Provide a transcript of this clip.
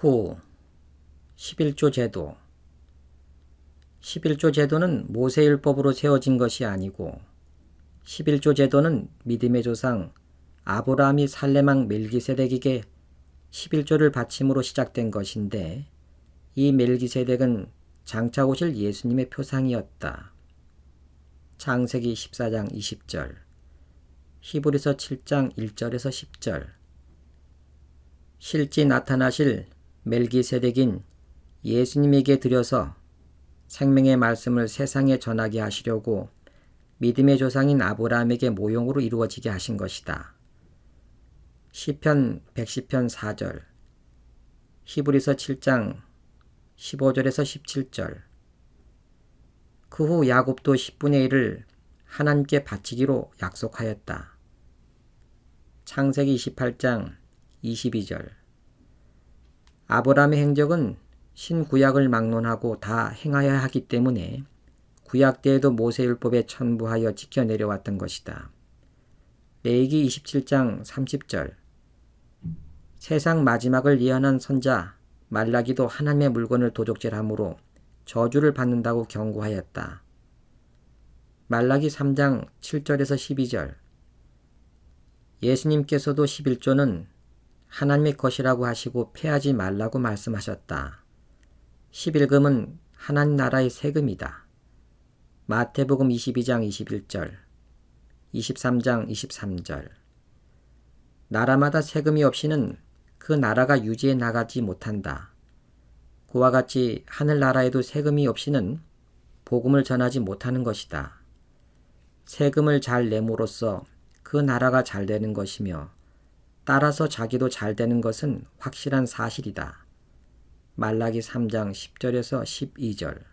9. 11조 제도 11조 제도는 모세율법으로 세워진 것이 아니고 11조 제도는 믿음의 조상 아브라함이 살레망 멜기세덱에게 11조를 바침으로 시작된 것인데 이 멜기세덱은 장차 오실 예수님의 표상이었다. 창세기 14장 20절 히브리서 7장 1절에서 10절 실제 나타나실 멜기세덱인 예수님에게 드려서 생명의 말씀을 세상에 전하게 하시려고 믿음의 조상인 아브라함에게 모형으로 이루어지게 하신 것이다. 시편 110편 4절 히브리서 7장 15절에서 17절 그 후 야곱도 10분의 1을 하나님께 바치기로 약속하였다. 창세기 28장 22절 아브라함의 행적은 신구약을 막론하고 다 행하여야 하기 때문에 구약 때에도 모세율법에 첨부하여 지켜 내려왔던 것이다. 레이기 27장 30절 세상 마지막을 예언한 선자 말라기도 하나님의 물건을 도적질함으로 저주를 받는다고 경고하였다. 말라기 3장 7절에서 12절 예수님께서도 11조는 하나님의 것이라고 하시고 패하지 말라고 말씀하셨다. 11금은 하나님 나라의 세금이다. 마태복음 22장 21절, 23장 23절. 나라마다 세금이 없이는 그 나라가 유지해 나가지 못한다. 그와 같이 하늘나라에도 세금이 없이는 복음을 전하지 못하는 것이다. 세금을 잘 내므로써 그 나라가 잘 되는 것이며 따라서 자기도 잘 되는 것은 확실한 사실이다. 말라기 3장 10절에서 12절